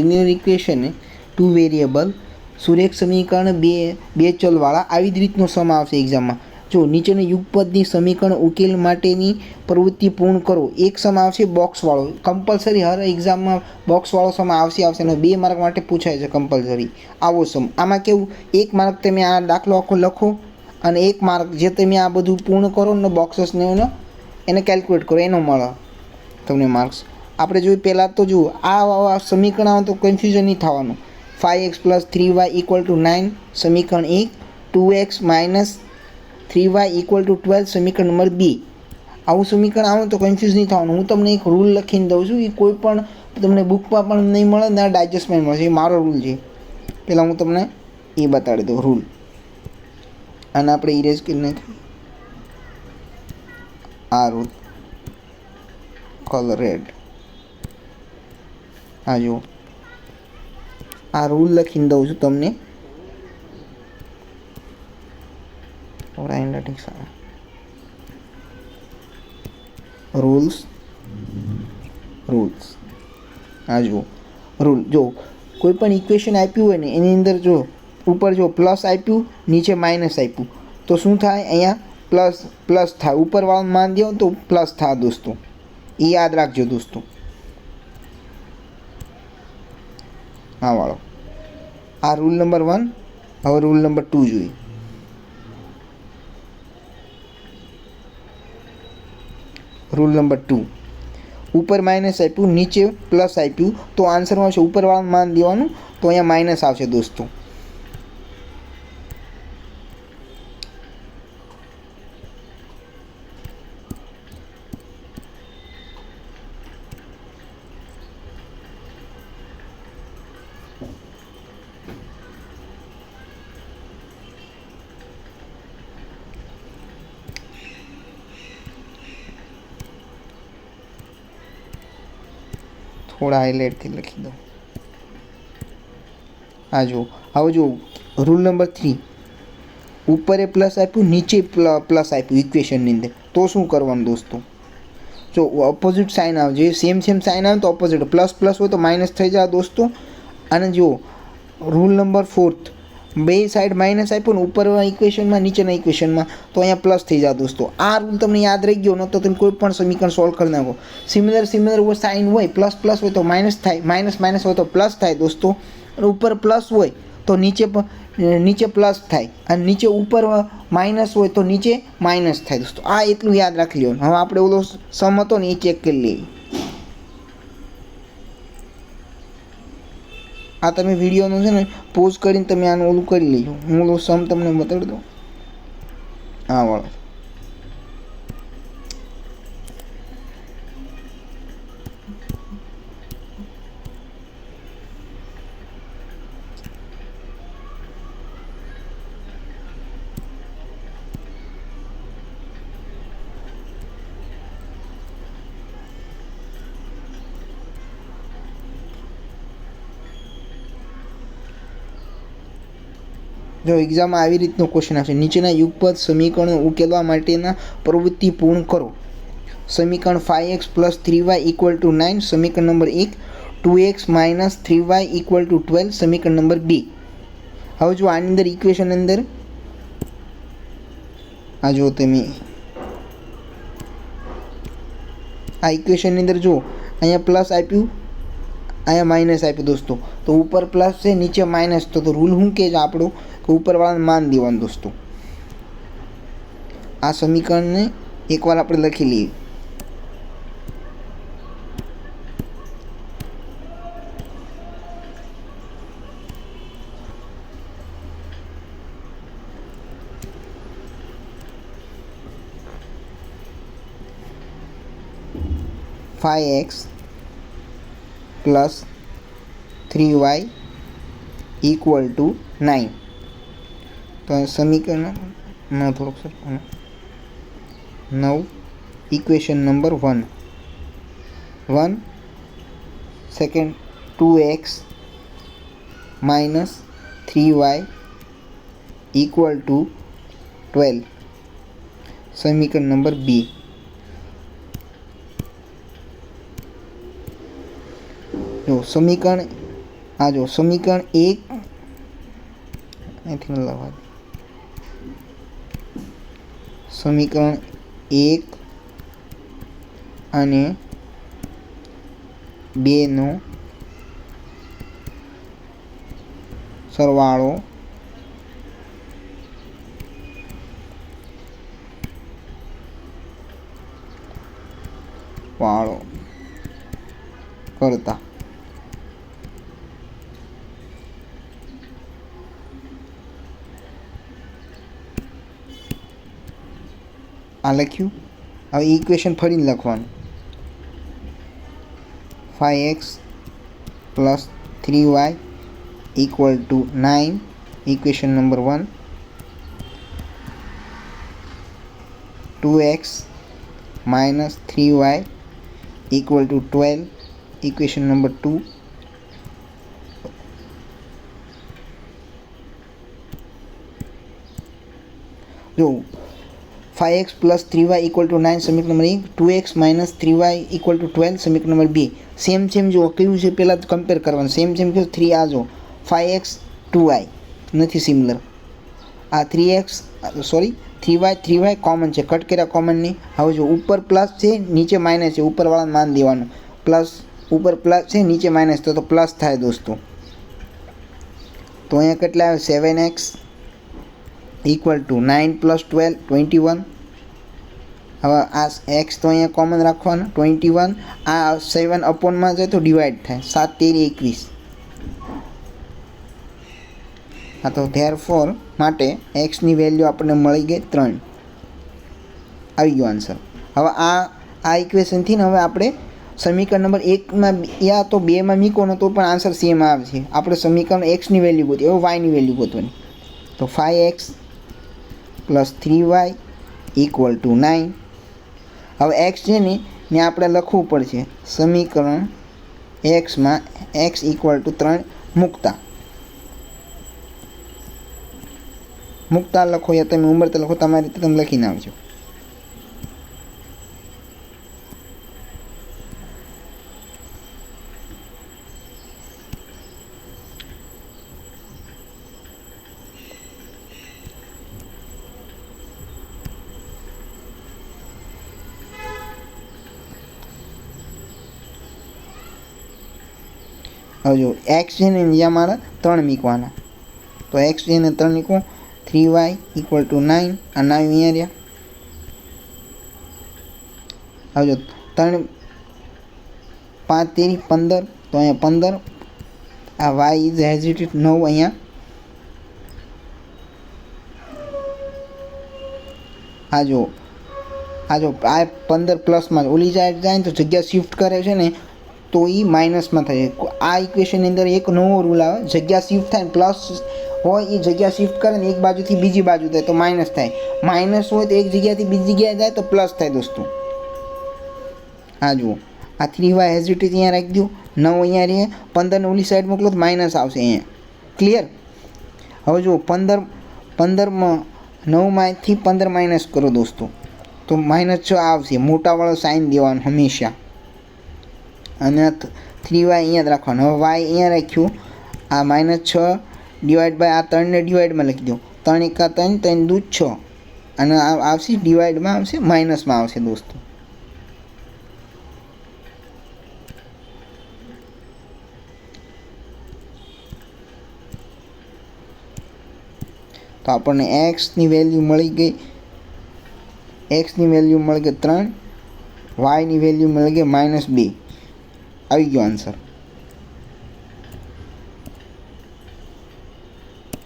Linear equation two variable સુરેખ સમીકરણ બે બે ચલવાળા આવી જ રીતનો સમ આવશે એક્ઝામમાં જો નીચેના યુગપદની સમીકરણ ઉકેલ માટેની પ્રવૃત્તિ પૂર્ણ કરો, એક સમ આવશે બોક્સવાળો કમ્પલસરી હર એક્ઝામમાં બોક્સવાળો સમ આવશે આવશે અને બે માર્ક માટે પૂછાય છે કમ્પલસરી આવો સમ આમાં કેવું? એક માર્ક તમે આ દાખલો આખો લખો અને એક માર્ક જે તમે આ બધું પૂર્ણ કરો ને બોક્સસને એને કેલ્ક્યુલેટ કરો. એનો મળે તમને માર્ક્સ આપણે જોયું પહેલાં તો જુઓ, આ સમીકરણ તો કન્ફ્યુઝન નહીં થવાનું. Five x plus three y equal to nine સમીકરણ એક. Two x minus three y equal to twelve સમીકરણ નંબર બી. આવું સમીકરણ આવે તો કન્ફ્યુઝ નહીં થવાનું. હું તમને એક રૂલ લખીને દઉં છું, એ કોઈ પણ તમને બુકમાં પણ નહીં મળે ને ડાયજેસ્ટમાં મળશે એ મારો રૂલ છે. પહેલાં હું તમને એ બતાડી દઉં રૂલ અને આપણે ઇરેઝ કરી નાખીએ. આ રૂલ કલર રેડ આ જુઓ. આ રૂલ લખીને દઉં છું તમને. રૂલ્સ રૂલ્સ આ જુઓ. રૂલ જો, કોઈ પણ ઇક્વેશન આપ્યું હોય ને, એની અંદર જો ઉપર જો પ્લસ આપ્યું, નીચે માઇનસ આપ્યું. તો શું થાય અહીંયા? પ્લસ પ્લસ થાય. ઉપરવાળું માન દો તો પ્લસ થાય દોસ્તો. એ યાદ રાખજો દોસ્તો. હા, વાળો. આ રૂલ નંબર વન હવે રૂલ નંબર ટુ જોઈએ. રૂલ નંબર ટુ ઉપર માઇનસ આપ્યું, નીચે પ્લસ આપ્યું, તો આન્સરમાં આવશે ઉપરવાળાનું માન દેવાનું, તો અહીંયા માઇનસ આવશે દોસ્તો. થોડા હાઇલાઇટથી લખી દઉં. આ જુઓ હવે જુઓ રૂલ નંબર થ્રી ઉપરે પ્લસ આપ્યું, નીચે પ્લસ આપ્યું ઇક્વેશનની અંદર. તો શું કરવાનું દોસ્તો? જો ઓપોઝિટ સાઇન આવે, જે સેમ સેમ સાઇન આવે તો ઓપોઝિટ પ્લસ પ્લસ હોય તો માઇનસ થઈ જાય દોસ્તો. અને જુઓ રૂલ નંબર ફોર્થ બે સાઈડ માઇનસ આપ્યું ને ઉપરના ઇક્વેશનમાં નીચેના ઇક્વેશનમાં તો અહીંયા પ્લસ થઈ જાય દોસ્તો. આ રૂલ તમને યાદ રહી ગયો ન તો તમે કોઈ પણ સમીકરણ સોલ્વ કરી નાખો. સિમિલર સિમિલર સાઇન હોય પ્લસ પ્લસ હોય તો માઇનસ થાય માઇનસ માઇનસ હોય તો પ્લસ થાય દોસ્તો. અને ઉપર પ્લસ હોય તો નીચે નીચે પ્લસ થાય. અને નીચે ઉપર માઇનસ હોય તો નીચે માઇનસ થાય દોસ્તો. આ એટલું યાદ રાખી લો હવે આપણે ઓલો સમ હતો ને એ ચેક કરી લઈએ. આ તમે વિડીયોનું છે ને પોઝ કરીને તમે આનું ઓલું કરી લેજો. હું ઓલું સમ તમને બતાવી દઉં. હા, વાળો. જો એક્ઝામમાં આવી રીતનો ક્વેશ્ચન આવશે. નીચેના યુગપદ સમીકરણો ઉકેલવા માટેના પ્રવૃત્તિ પૂર્ણ કરો. સમીકરણ five x plus three y equal to nine સમીકરણ નંબર એક two x minus three y equal to twelve સમીકરણ નંબર બી. હવે જો આની અંદર ઇક્વેશન અંદર, આ જો તમે, આ ઇક્વેશનની અંદર જો અહીંયા પ્લસ આપ્યું અહીંયા માઇનસ આપ્યું દોસ્તો. તો ઉપર પ્લસ છે, નીચે માઇનસ તો તો રૂલ શું કે છે આપણું? કે ઉપરવાળાને માન દેવાનું દોસ્તો. આ સમીકરણને એકવાર આપણે લખી લઈએ. Five x plus three y equal to nine તો આ સમીકરણ થોડુંક સર નવ. Equation number one one second two x minus three y equal to twelve સમીકરણ નંબર બી જો સમીકરણ, આ જો સમીકરણ એક. અહીંથી લખવા સમીકરણ એક અને બેનો સરવાળો વાળો કરતા. આ લખ્યું હવે ઇક્વેશન ફરીને લખવાનું five x plus three y equal to nine equation number one two x minus three y equal to twelve equation number two જો five x plus three y equal to nine સમીકરણ number એક two x minus three y equal to twelve સમીકરણ number B. Same same જો કયું છે પહેલાં compare કરવાનું. Same same કયું? થ્રી આ જો ફાઈવ એક્સ ટુ વાય નથી સિમિલર આ three x sorry three y three y common છે. કટ કર્યા કોમન હવે જો ઉપર પ્લસ છે, નીચે માઇનસ છે. ઉપરવાળાને માન દેવાનું. પ્લસ ઉપર પ્લસ છે, નીચે માઇનસ તો પ્લસ થાય દોસ્તો. તો અહીંયા કેટલા આવે? Seven x equal to nine plus twelve twenty one હવે આ એક્સ તો અહીંયા કોમન રાખવાનું ટ્વેન્ટી વન આ સેવન અપોનમાં જાય તો ડિવાઈડ થાય, સાત, તેરી, એકવીસ. હા, તો ધેર ફોર માટે એક્સની વેલ્યુ આપણને મળી ગઈ ત્રણ. આવી ગયો આન્સર હવે આ આ ઇક્વેશનથી ને હવે આપણે સમીકરણ નંબર એકમાં યા તો બેમાં મીકોનો તો પણ આન્સર સેમ આવશે આપણે સમીકરણ એક્સની વેલ્યુ ગોતી હવે વાયની વેલ્યુ ગોતવાની. તો five x plus three y equal to nine. હવે એક્સ છે ને ને આપણે લખવું પડશે સમીકરણ એક્સમાં એક્સ ઇક્વલ ટુ ત્રણ મૂકતા. મૂકતા લખો યા તમે ઉંમર તો લખો, તમારી રીતે તમે લખીને આવજો. હવે જો એક્સ છે ને જ્યાં મારે ત્રણ મીકવાના. તો એક્સ છે ને ત્રણ મૂકવું. Three y equal to nine આ નાઇન અહીંયા રહ્યા. હવે ત્રણ, પાંચ, તેરી, પંદર. તો અહીંયા પંદર. આ વાય ઇઝ હેઝિટેડ નવ અહીંયા. આ જો આ જો આ પંદર પ્લસમાં ઓલી જાય જાય ને તો જગ્યા શિફ્ટ કરે છે ને તો એ માઇનસમાં થાય આ ઇક્વેશનની અંદર એક નવો રૂલ આવે જગ્યા શિફ્ટ થાય ને પ્લસ હોય એ જગ્યા શિફ્ટ કરે ને એક બાજુથી બીજી બાજુ થાય તો માઇનસ થાય માઇનસ હોય તો એક જગ્યાથી બીજી જગ્યાએ જાય તો પ્લસ થાય દોસ્તો હા જુઓ આ થ્રી વાય હેઝિટેજ અહીંયા રાખી દો નવ અહીંયા રહે પંદરને ઓલી સાઈડ મોકલો તો માઇનસ આવશે અહીંયા ક્લિયર હવે જુઓ પંદર પંદરમાં નવમાંથી પંદર માઇનસ કરો દોસ્તો તો માઇનસ છ આવશે મોટાવાળો સાઇન દેવાનો હંમેશા અને થ્રી વાય અહીંયા જ રાખવાનું. હવે વાય અહીંયા રાખ્યું. આ માઇનસ છ ડિવાઈડ બાય આ ત્રણને ડિવાઈડમાં લખી દો ત્રણ એકા ત્રણ ત્રણ દૂધ છ. અને આવશે ડિવાઈડમાં આવશે માઇનસમાં આવશે દોસ્તો. તો આપણને એક્સની વેલ્યુ મળી ગઈ. એક્સની વેલ્યુ મળી ગઈ ત્રણ. વાયની વેલ્યુ મળી ગઈ માઇનસ બે. આવી ગયો આન્સર